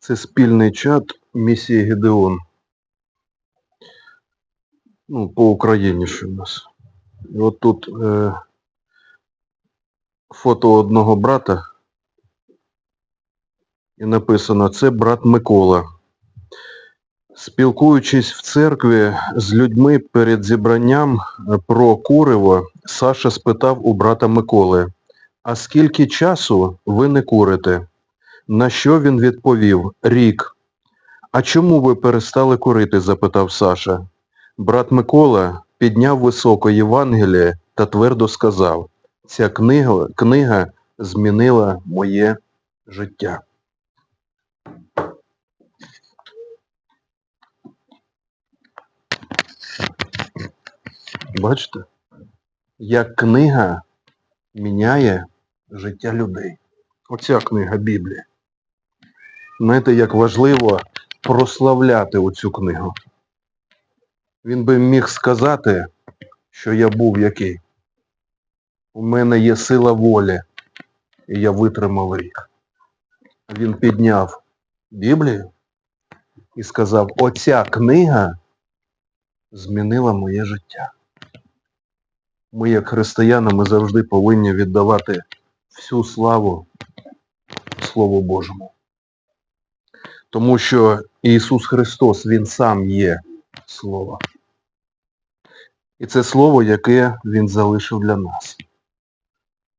Це спільний чат місії Гедеон. Ну, по україніше у нас. І от тут е, фото одного брата. І написано, це брат Микола. Спілкуючись в церкві з людьми перед зібранням про куриво, Саша спитав у брата Миколи, а скільки часу ви не курите? На що він відповів? Рік. А чому ви перестали курити? запитав Саша. Брат Микола підняв високо Євангеліє та твердо сказав, ця книга, книга змінила моє життя. Бачите, як книга міняє життя людей. Оця книга Біблії. Знаєте, як важливо прославляти оцю книгу. Він би міг сказати, що я був який. У мене є сила волі, і я витримав рік. Він підняв Біблію і сказав, оця книга змінила моє життя. Ми, як християни, ми завжди повинні віддавати всю славу Слову Божому. Тому що Ісус Христос, Він сам є Слово. І це Слово, яке Він залишив для нас.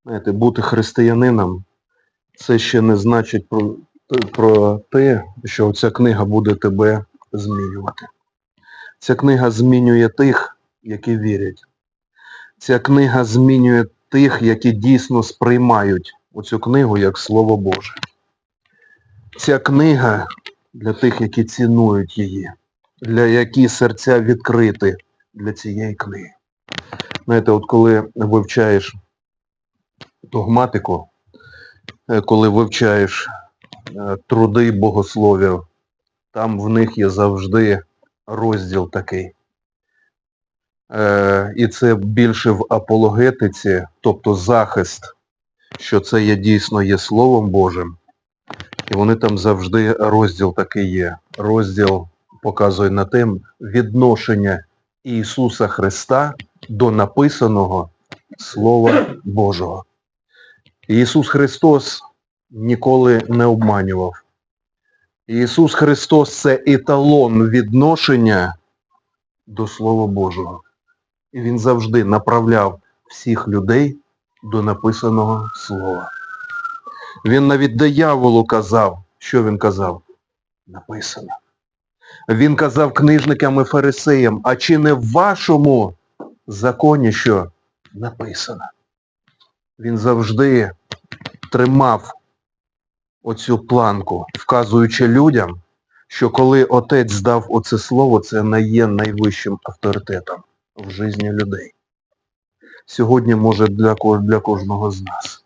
Знаєте, бути християнином це ще не значить про, про те, що ця книга буде тебе змінювати. Ця книга змінює тих, які вірять. Ця книга змінює тих, які дійсно сприймають оцю книгу як Слово Боже. Ця книга для тих, які цінують її, для які серця відкриті для цієї книги. Знаєте, от коли вивчаєш догматику, е, коли вивчаєш е, труди богословів, там в них є завжди розділ такий. Е, І це більше в апологетиці, тобто захист, що це є дійсно є Словом Божим. І вони там завжди розділ такий є. Розділ показує на тим відношення Ісуса Христа до написаного Слова Божого. Ісус Христос ніколи не обманював. Ісус Христос це еталон відношення до Слова Божого. І Він завжди направляв всіх людей до написаного Слова. Він навіть дияволу казав, що він казав? Написано. Він казав книжникам і фарисеям, а чи не в вашому законі, що написано? Він завжди тримав оцю планку, вказуючи людям, що коли отець дав оце слово, це не є найвищим авторитетом в житті людей. Сьогодні, може, для, для кожного з нас.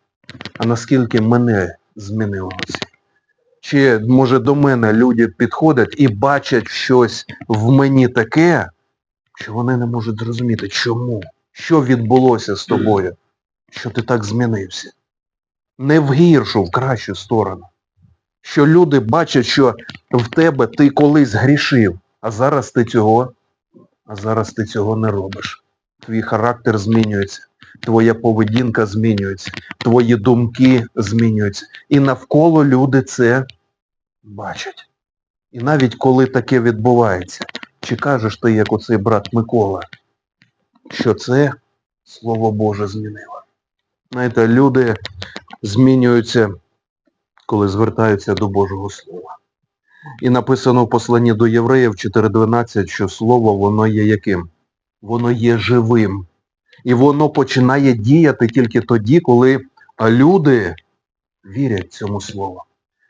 А наскільки мене змінило це? Чи, може, до мене люди підходять і бачать щось в мені таке, що вони не можуть зрозуміти, чому? Що відбулося з тобою? Що ти так змінився? Не в гіршу, в кращу сторону. Що люди бачать, що в тебе ти колись грішив, а зараз ти цього, а зараз ти цього не робиш. Твій характер змінюється, твоя поведінка змінюється, твої думки змінюються. І навколо люди це бачать. І навіть коли таке відбувається, чи кажеш ти, як оцей брат Микола, що це Слово Боже змінило? Знаєте, люди змінюються, коли звертаються до Божого Слова. І написано в посланні до євреїв 4.12, що слово воно є яким? Воно є живим. І воно починає діяти тільки тоді, коли люди вірять цьому слову.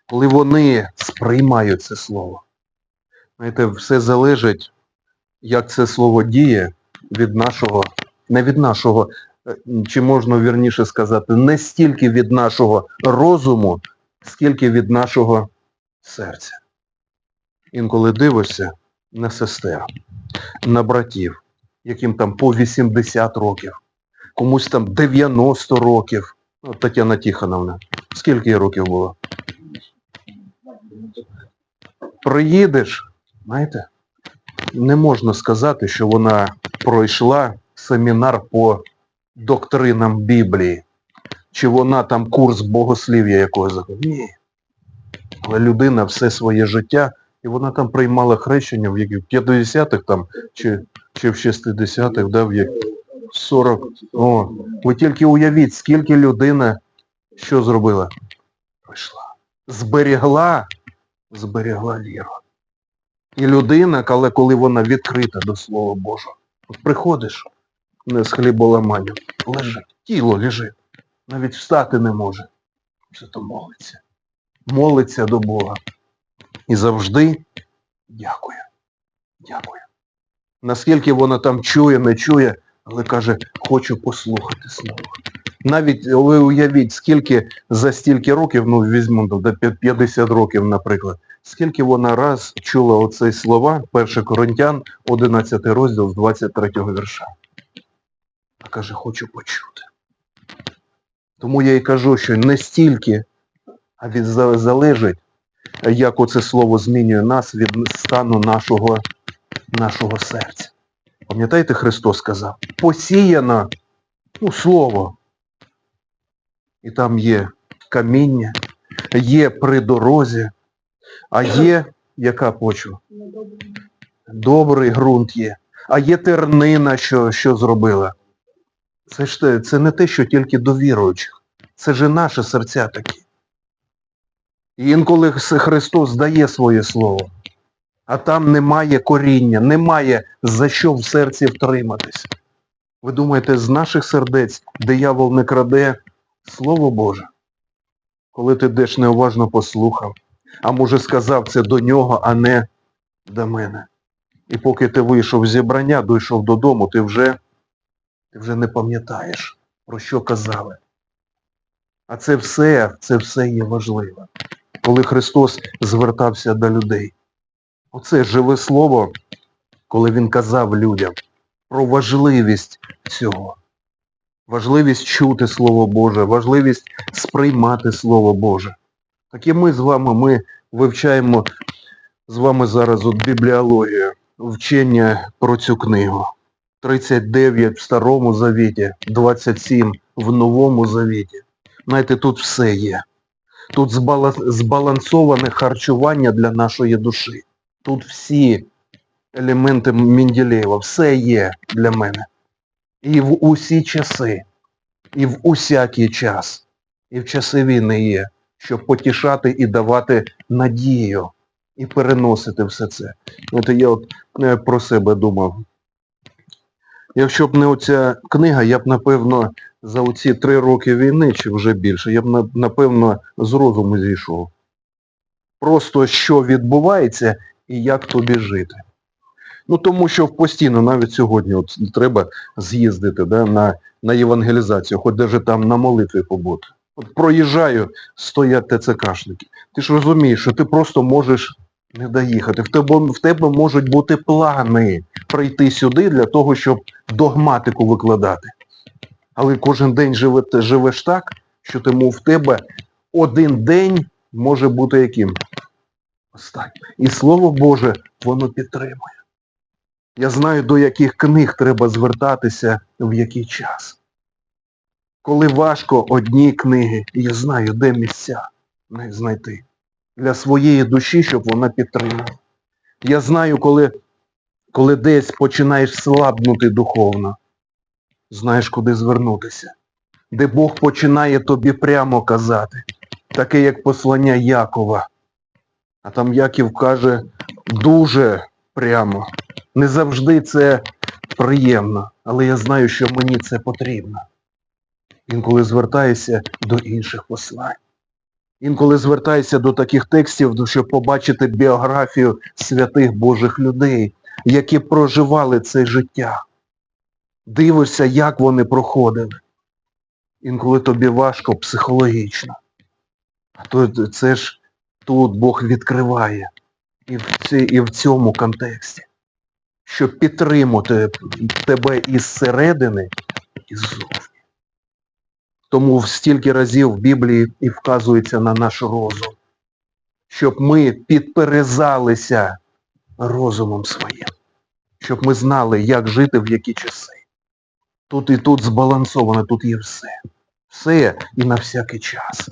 Коли вони сприймають це слово. Знаєте, все залежить, як це слово діє від нашого, не від нашого, е, чи можна вірніше сказати, не стільки від нашого розуму, скільки від нашого серця. Інколи дивишся на сестер, на братів, яким там по 80 років, комусь там 90 років. От Тетяна Тихоновна, скільки їй років було? Приїдеш, знаєте, не можна сказати, що вона пройшла семінар по доктринам Біблії, чи вона там курс богослів'я якогось заходила. Ні. Але людина все своє життя, і вона там приймала хрещення в яких 50-х там, чи, чи в 60-х, да, в як 40. О, ви тільки уявіть, скільки людина що зробила? Пройшла. Зберігла, зберігла віру. І людина, але коли вона відкрита до Слова Божого, от приходиш не з хліболаманням, лежить, тіло лежить, навіть встати не може. Все то молиться. Молиться до Бога. І завжди дякую. Дякую. Наскільки вона там чує, не чує, але каже, хочу послухати слово. Навіть ви уявіть, скільки за стільки років, ну візьму до 50 років, наприклад, скільки вона раз чула оці слова, 1 Коринтян, 11 розділ з 23 вірша. А каже, хочу почути. Тому я і кажу, що не стільки, а від залежить, як оце слово змінює нас від стану нашого, нашого серця. Пам'ятаєте, Христос сказав, посіяно ну, слово. І там є каміння, є при дорозі, а є яка почва? Добрий ґрунт є, а є тернина, що, що зробила. Це ж це не те, що тільки до віруючих. Це ж наші серця такі. І інколи Христос дає своє слово, а там немає коріння, немає за що в серці втриматись. Ви думаєте, з наших сердець диявол не краде Слово Боже? Коли ти деш неуважно послухав, а може сказав це до нього, а не до мене. І поки ти вийшов з зібрання, дійшов додому, ти вже, ти вже не пам'ятаєш, про що казали. А це все, це все є важливо. Коли Христос звертався до людей. Оце живе слово, коли Він казав людям про важливість цього. Важливість чути Слово Боже, важливість сприймати Слово Боже. Так і ми з вами, ми вивчаємо з вами зараз от бібліологію, вчення про цю книгу. 39 в Старому Завіті, 27 в Новому Завіті. Знаєте, тут все є. Тут збалансоване харчування для нашої душі. Тут всі елементи Менділеєва, все є для мене. І в усі часи, і в усякий час, і в часи війни є, щоб потішати і давати надію, і переносити все це. От я от е, про себе думав. Якщо б не оця книга, я б, напевно, за оці три роки війни, чи вже більше, я б, напевно, з розуму зійшов. Просто що відбувається і як тобі жити. Ну тому що постійно, навіть сьогодні, от треба з'їздити да, на, на євангелізацію, хоч навіть там на молитві побути. От проїжджаю, стоять ТЦКшники. Ти ж розумієш, що ти просто можеш не доїхати. В тебе, в тебе можуть бути плани прийти сюди для того, щоб догматику викладати. Але кожен день живе, живеш так, що тому в тебе один день може бути яким? Останнім. І Слово Боже, воно підтримує. Я знаю, до яких книг треба звертатися в який час. Коли важко одні книги, і я знаю, де місця знайти для своєї душі, щоб вона підтримала. Я знаю, коли, коли десь починаєш слабнути духовно, знаєш, куди звернутися, де Бог починає тобі прямо казати, таке як послання Якова. А там Яків каже дуже прямо. Не завжди це приємно, але я знаю, що мені це потрібно. Інколи звертаюся до інших послань. Інколи звертаюся до таких текстів, щоб побачити біографію святих Божих людей, які проживали це життя. Дивишся, як вони проходили. Інколи тобі важко психологічно. А то це ж тут Бог відкриває і в, ці, і в цьому контексті щоб підтримати тебе із середини і ззовні. Тому стільки разів в Біблії і вказується на наш розум, щоб ми підперезалися розумом своїм, щоб ми знали, як жити в які часи. Тут і тут збалансовано, тут є все. Все і на всякий час.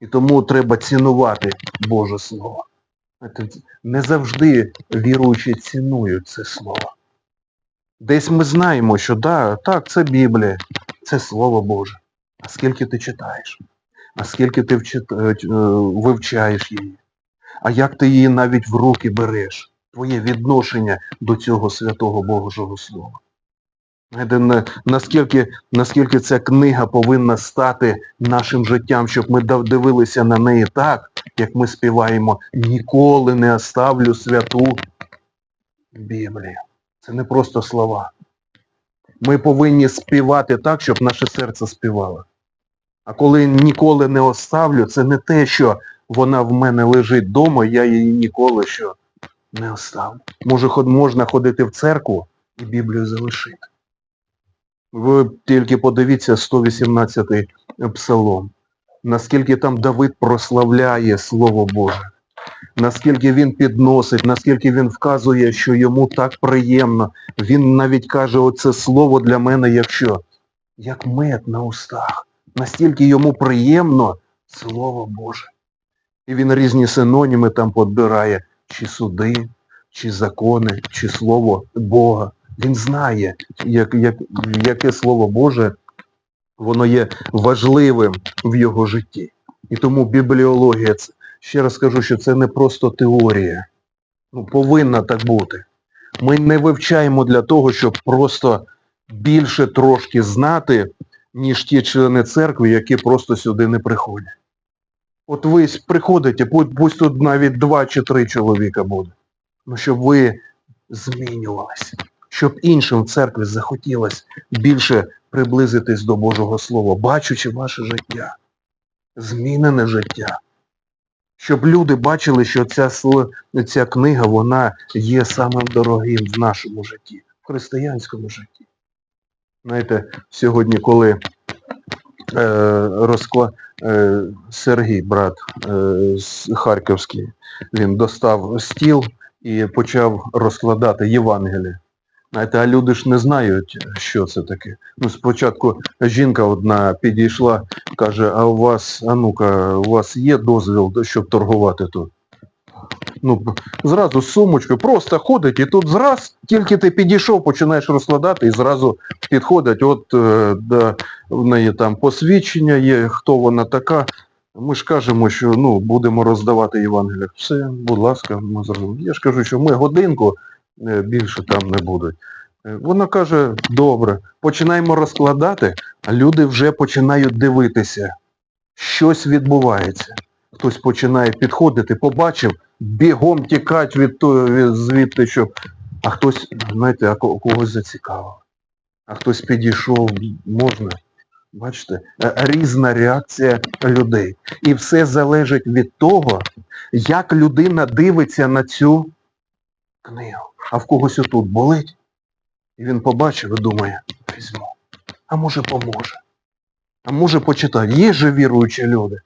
І тому треба цінувати Боже Слово. Не завжди віруючі цінують це слово. Десь ми знаємо, що да, так, це Біблія, це Слово Боже. А скільки ти читаєш? А скільки ти е, е, вивчаєш її? А як ти її навіть в руки береш? Твоє відношення до цього святого Божого Слова. Наскільки, наскільки ця книга повинна стати нашим життям, щоб ми дивилися на неї так, як ми співаємо «Ніколи не оставлю святу Біблію». Це не просто слова. Ми повинні співати так, щоб наше серце співало. А коли ніколи не оставлю, це не те, що вона в мене лежить вдома, я її ніколи що не оставлю. Може, можна ходити в церкву і Біблію залишити. Ви тільки подивіться 118-й псалом. Наскільки там Давид прославляє Слово Боже. Наскільки він підносить, наскільки він вказує, що йому так приємно. Він навіть каже, оце слово для мене як що? Як мед на устах. Настільки йому приємно Слово Боже. І він різні синоніми там подбирає, чи суди, чи закони, чи Слово Бога. Він знає, як, як, яке Слово Боже, воно є важливим в його житті. І тому бібліологія, ще раз скажу, що це не просто теорія. Ну, повинна так бути. Ми не вивчаємо для того, щоб просто більше трошки знати, ніж ті члени церкви, які просто сюди не приходять. От ви приходите, пусть тут навіть два чи три чоловіка буде. Ну, щоб ви змінювались, щоб іншим в церкві захотілося більше приблизитись до Божого Слова, бачучи ваше життя, змінене життя. Щоб люди бачили, що ця, ця книга, вона є самим дорогим в нашому житті, в християнському житті. Знаєте, сьогодні, коли е, розкла... е, Сергій, брат е, Харківський, він достав стіл і почав розкладати Євангеліє. Знаєте, а люди ж не знають, що це таке. Ну, спочатку жінка одна підійшла, каже, а у вас, а ну-ка, у вас є дозвіл, щоб торгувати тут? Ну, зразу з сумочкою, просто ходить, і тут зраз, тільки ти підійшов, починаєш розкладати, і зразу підходять, от е, да, в неї там посвідчення є, хто вона така. Ми ж кажемо, що ну, будемо роздавати Євангелія. Все, будь ласка, ми зробимо. Я ж кажу, що ми годинку більше там не будуть. Е, Вона каже, добре, починаємо розкладати, а люди вже починають дивитися. Щось відбувається. Хтось починає підходити, побачив, бігом тікать від від, звідти, що. А хтось, знаєте, а когось зацікавив. А хтось підійшов, можна. Бачите, е, різна реакція людей. І все залежить від того, як людина дивиться на цю книгу. А в когось отут болить. І він побачив і думає, візьму. А може поможе. А може почитати. Є же віруючі люди?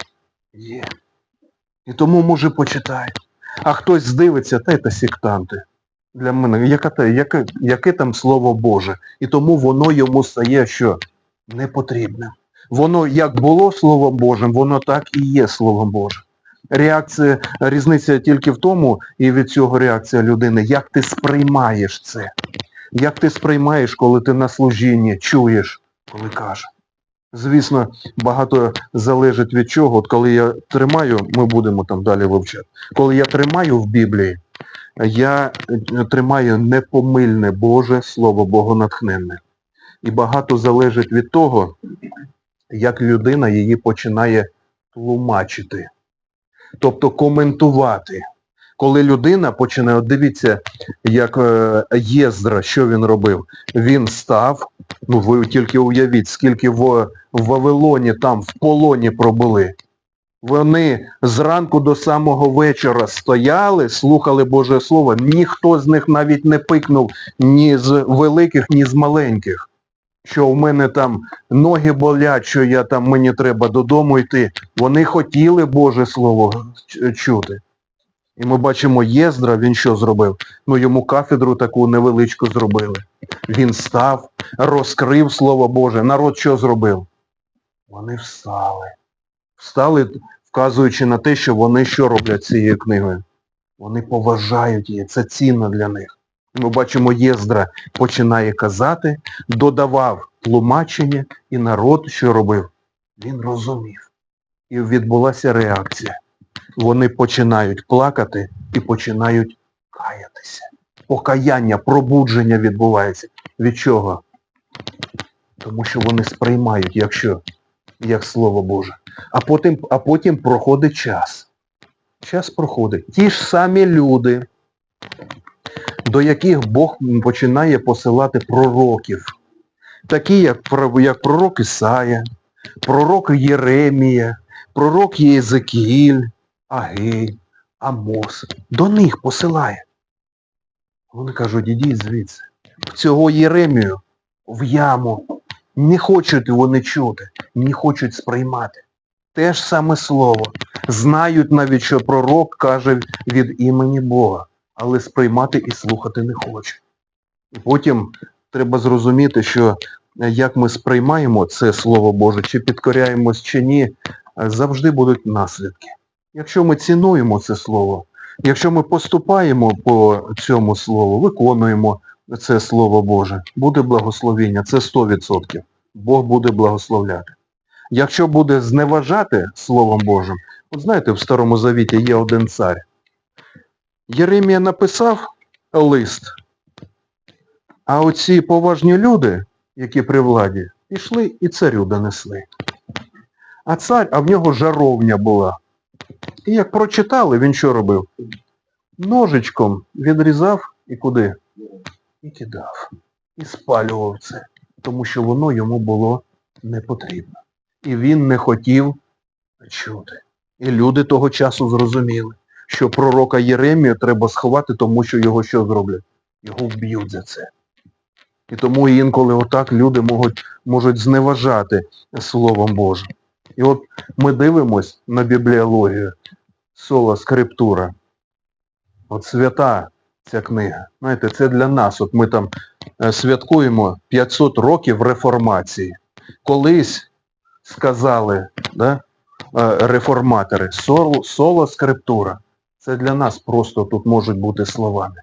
Є. І тому може почитає. А хтось здивиться, та це сектанти. Для мене, яке, яке, яке там слово Боже. І тому воно йому стає що? Непотрібним. Воно як було Словом Божим, воно так і є Словом Божим. Реакція, різниця тільки в тому, і від цього реакція людини, як ти сприймаєш це. Як ти сприймаєш, коли ти на служінні чуєш, коли каже. Звісно, багато залежить від чого. От коли я тримаю, ми будемо там далі вивчати. Коли я тримаю в Біблії, я е, тримаю непомильне Боже Слово Богонатхненне. І багато залежить від того, як людина її починає тлумачити. Тобто коментувати. Коли людина починає, от дивіться, як е, Єздра, що він робив? Він став, ну ви тільки уявіть, скільки в, в Вавилоні там в полоні пробули. Вони зранку до самого вечора стояли, слухали Боже Слово, ніхто з них навіть не пикнув ні з великих, ні з маленьких. Що в мене там ноги болять, що я там мені треба додому йти. Вони хотіли Боже Слово чути. І ми бачимо Єздра, він що зробив? Ну йому кафедру таку невеличку зробили. Він став, розкрив Слово Боже. Народ що зробив? Вони встали. Встали, вказуючи на те, що вони що роблять цією книгою? Вони поважають її, це цінно для них. Ми бачимо, Єздра починає казати, додавав тлумачення, і народ що робив? Він розумів. І відбулася реакція. Вони починають плакати і починають каятися. Покаяння, пробудження відбувається. Від чого? Тому що вони сприймають, якщо, як Слово Боже. А потім, а потім проходить час. Час проходить. Ті ж самі люди, до яких Бог починає посилати пророків. Такі, як, як пророк Ісая, пророк Єремія, пророк Єзекіїль, Агей, Амос. До них посилає. Вони кажуть, ідіть звідси. Цього Єремію в яму. Не хочуть вони чути, не хочуть сприймати. Те ж саме слово. Знають навіть, що пророк каже від імені Бога, але сприймати і слухати не хочуть. І потім треба зрозуміти, що е, як ми сприймаємо це Слово Боже, чи підкоряємось, чи ні, е, завжди будуть наслідки. Якщо ми цінуємо це слово, якщо ми поступаємо по цьому слову, виконуємо це Слово Боже, буде благословіння, це 100%. Бог буде благословляти. Якщо буде зневажати Словом Божим, от знаєте, в Старому Завіті є один цар. Єремія написав лист, а оці поважні люди, які при владі, пішли і царю донесли. А цар, а в нього жаровня була. І як прочитали, він що робив? Ножичком відрізав і куди? І кидав. І спалював це, тому що воно йому було не потрібно. І він не хотів чути. І люди того часу зрозуміли, що пророка Єремію треба сховати, тому що його що зроблять? Його вб'ють за це. І тому інколи отак люди можуть, можуть зневажати Словом Божим. І от ми дивимось на бібліологію Сола Скриптура. От свята ця книга. Знаєте, це для нас. От ми там е, святкуємо 500 років реформації. Колись сказали да, е, реформатори, соло скриптура. Це для нас просто тут можуть бути словами.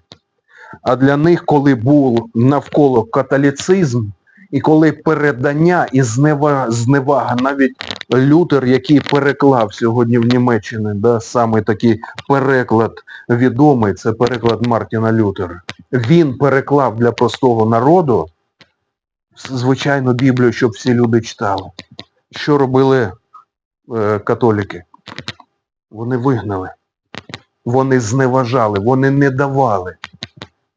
А для них, коли був навколо католіцизм, і коли передання і знева, зневага, навіть Лютер, який переклав сьогодні в Німеччині, да, саме такий переклад відомий, це переклад Мартіна Лютера. Він переклав для простого народу, звичайно, Біблію, щоб всі люди читали. Що робили е, католіки? Вони вигнали, вони зневажали, вони не давали.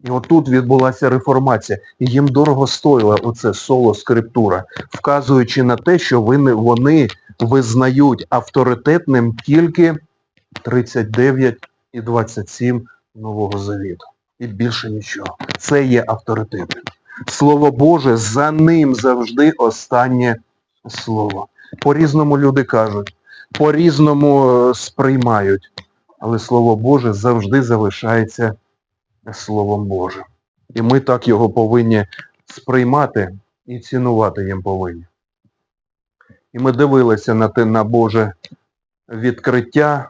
І отут відбулася реформація. І їм дорого стоїло оце соло скриптура, вказуючи на те, що вони, визнають авторитетним тільки 39 і 27 Нового Завіту. І більше нічого. Це є авторитетом. Слово Боже, за ним завжди останнє слово. По-різному люди кажуть, по-різному е, сприймають, але Слово Боже завжди залишається Словом Божим. І ми так його повинні сприймати і цінувати їм повинні. І ми дивилися на те на Боже відкриття,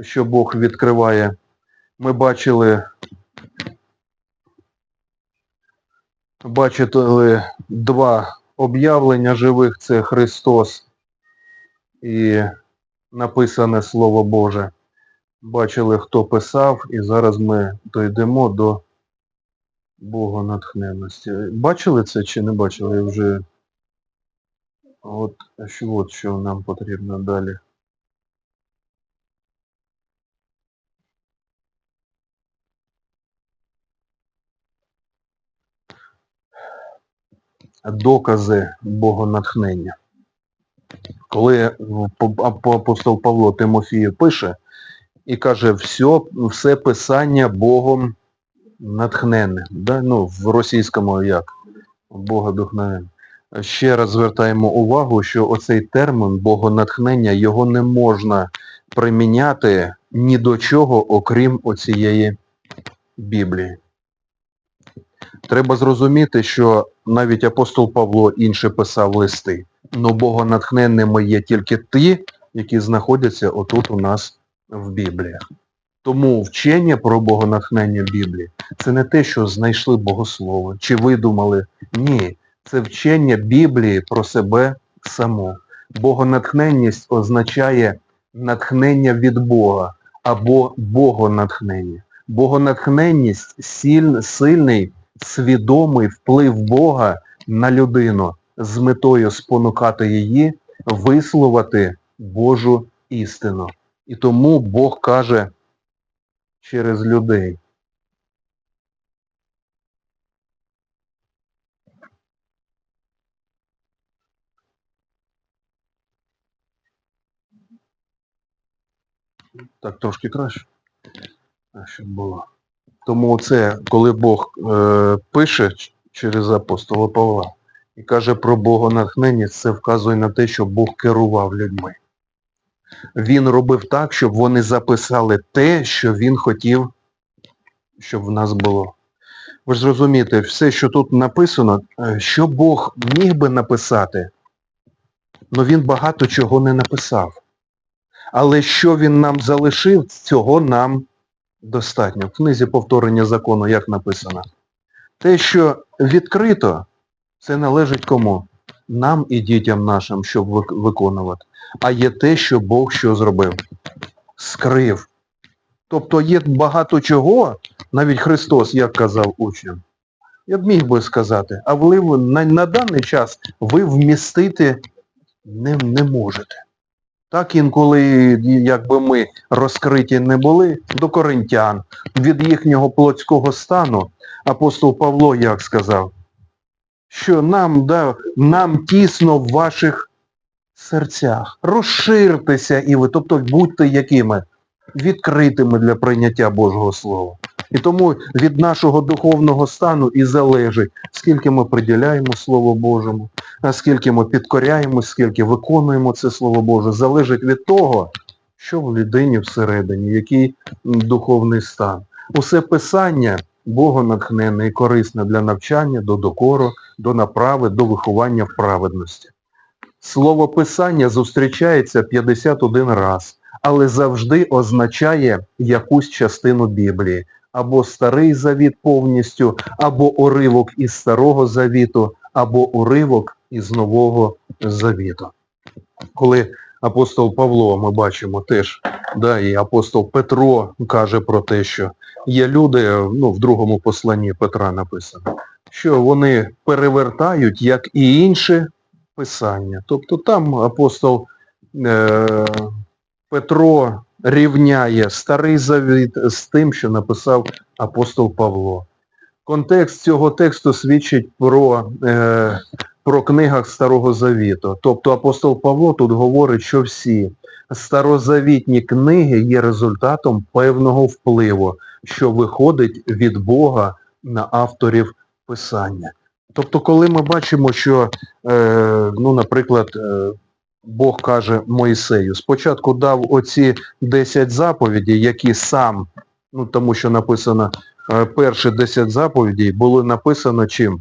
що Бог відкриває. Ми бачили, бачили два об'явлення живих, це Христос і написане Слово Боже. Бачили, хто писав, і зараз ми дійдемо до Богонатхненності. Бачили це чи не бачили? Я вже от от що нам потрібно далі. Докази Богонатхнення. Коли апостол Павло Тимофію пише і каже, все, все писання Богом натхненне. Да? Ну, в російському як? Бога духновенне. ще раз звертаємо увагу, що оцей термін богонатхнення, його не можна приміняти ні до чого, окрім оцієї Біблії. Треба зрозуміти, що навіть апостол Павло інше писав листи, але богонатхненними є тільки ті, які знаходяться отут у нас в Бібліях. Тому вчення про богонатхнення Біблії це не те, що знайшли богослови чи видумали. Ні, це вчення Біблії про себе само. Богонатхненність означає натхнення від Бога або богонатхнення. Богонатхненність сильний, свідомий вплив Бога на людину з метою спонукати її висловити Божу істину. І тому Бог каже через людей. Так трошки краще, щоб було. Тому це, коли Бог е, пише через апостола Павла і каже про богонатхнення, це вказує на те, що Бог керував людьми. Він робив так, щоб вони записали те, що він хотів, щоб в нас було. Ви ж зрозумієте, все, що тут написано, е, що Бог міг би написати, але він багато чого не написав. Але що він нам залишив, цього нам достатньо. В книзі повторення закону, як написано. Те, що відкрито, це належить кому? Нам і дітям нашим, щоб виконувати. А є те, що Бог що зробив? Скрив. Тобто є багато чого, навіть Христос, як казав учням. Я б міг би сказати, а ви на, на даний час ви вмістити не, не можете. Так інколи, якби ми розкриті не були до коринтян, від їхнього плотського стану, апостол Павло як сказав, що нам, да, нам тісно в ваших серцях. Розширтеся і ви, тобто будьте якими? Відкритими для прийняття Божого Слова. І тому від нашого духовного стану і залежить, скільки ми приділяємо Слову Божому, а скільки ми підкоряємось, скільки виконуємо це Слово Боже, залежить від того, що в людині всередині, який духовний стан. Усе писання богонатхненне і корисне для навчання, до докору, до направи, до виховання в праведності. Слово писання зустрічається 51 раз, але завжди означає якусь частину Біблії. Або Старий Завіт повністю, або уривок із Старого Завіту, або уривок із Нового Завіту. Коли апостол Павло, ми бачимо теж, да, і апостол Петро каже про те, що є люди, ну, в другому посланні Петра написано, що вони перевертають, як і інші, писання. Тобто там апостол е, Петро рівняє Старий Завіт з тим, що написав апостол Павло. Контекст цього тексту свідчить про, е, про книгах Старого Завіту. Тобто апостол Павло тут говорить, що всі старозавітні книги є результатом певного впливу, що виходить від Бога на авторів писання. Тобто, коли ми бачимо, що, е, ну, наприклад, е, Бог каже Моїсею, спочатку дав оці 10 заповідей, які сам, ну тому що написано, е, перші 10 заповідей були написано чим?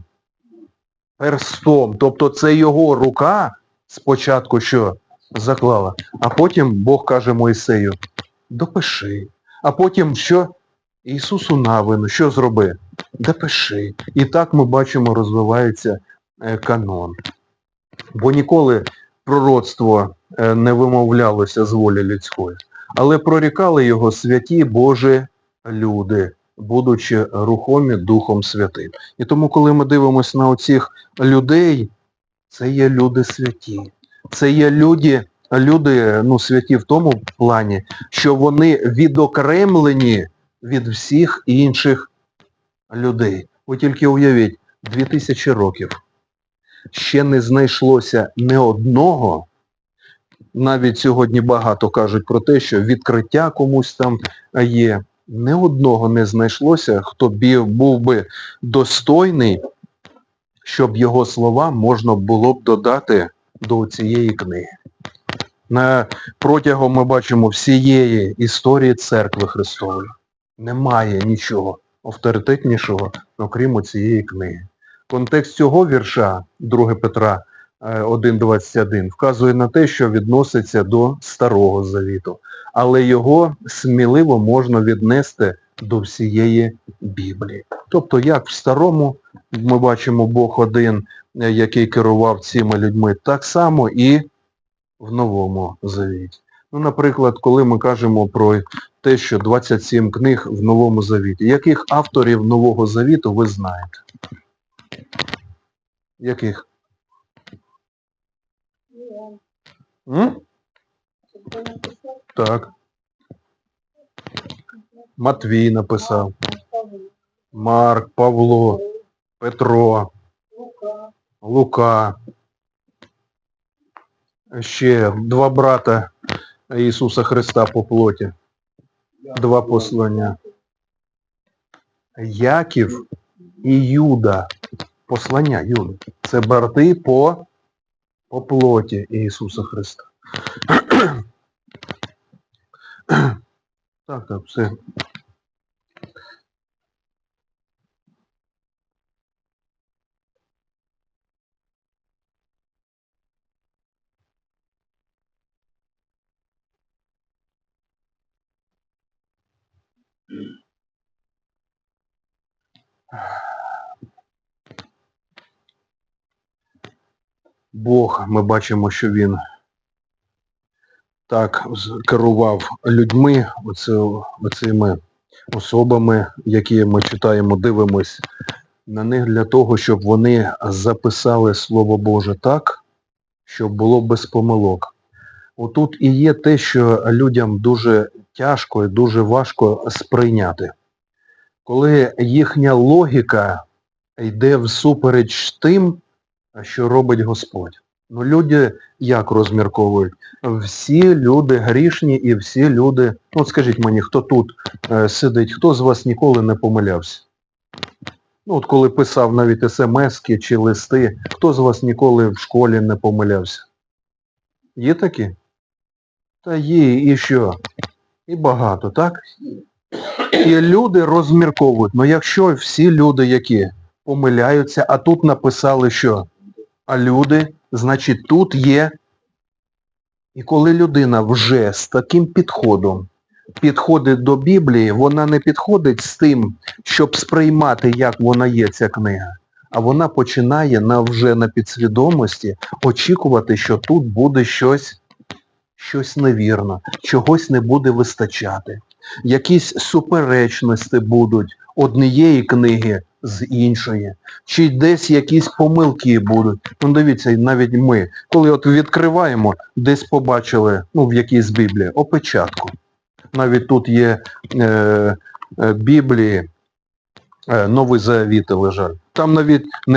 Перстом. Тобто це його рука спочатку що заклала, а потім Бог каже Моїсею, допиши. А потім що? Ісусу Навину, що зроби? Допиши. І так ми бачимо, розвивається е, канон. Бо ніколи пророцтво е, не вимовлялося з волі людської, але прорікали його святі Божі люди, будучи рухомі Духом Святим. І тому, коли ми дивимося на оцих людей, це є люди святі. Це є люди, люди ну, святі в тому плані, що вони відокремлені від всіх інших людей. Ви тільки уявіть, 2000 років ще не знайшлося не одного, навіть сьогодні багато кажуть про те, що відкриття комусь там є, не одного не знайшлося, хто був би достойний, щоб його слова можна було б додати до цієї книги. Протягом ми бачимо всієї історії церкви Христової. Немає нічого авторитетнішого, окрім цієї книги. Контекст цього вірша 2 Петра е, 1.21 вказує на те, що відноситься до Старого Завіту, але його сміливо можна віднести до всієї Біблії. Тобто, як в Старому ми бачимо Бог один, е, який керував цими людьми, так само і в Новому Завіті. Ну, наприклад, коли ми кажемо про те, що 27 книг в Новому Завіті, яких авторів Нового Завіту ви знаєте? Яких? М? Так. Матвій написав, Марк, Павло, Петро, Лука. Ще два брата Ісуса Христа по плоті. Два послання. Яків і Юда. Послання Юда. Це брати по, по плоті Ісуса Христа. Так, так, все. Бог, ми бачимо, що він так керував людьми, оце, оцими особами, які ми читаємо, дивимось на них для того, щоб вони записали Слово Боже так, щоб було без помилок. Отут і є те, що людям дуже тяжко і дуже важко сприйняти. Коли їхня логіка йде всупереч тим, що робить Господь. Ну, люди як розмірковують? Всі люди грішні і всі люди, ну от скажіть мені, хто тут е, сидить, хто з вас ніколи не помилявся? Ну, от коли писав навіть смски чи листи, хто з вас ніколи в школі не помилявся? Є такі? Та є, і що? І багато, так? І люди розмірковують. Ну якщо всі люди, які помиляються, а тут написали, що а люди, значить, тут є. І коли людина вже з таким підходом підходить до Біблії, вона не підходить з тим, щоб сприймати, як вона є, ця книга, а вона починає на вже на підсвідомості очікувати, що тут буде щось, щось невірно, чогось не буде вистачати. Якісь суперечності будуть однієї книги з іншої, чи десь якісь помилки будуть. Ну дивіться, навіть ми, коли от відкриваємо, десь побачили, ну в якійсь Біблії, опечатку. Навіть тут є е, е, Біблії, е, Новий Завіт лежать. Там навіть не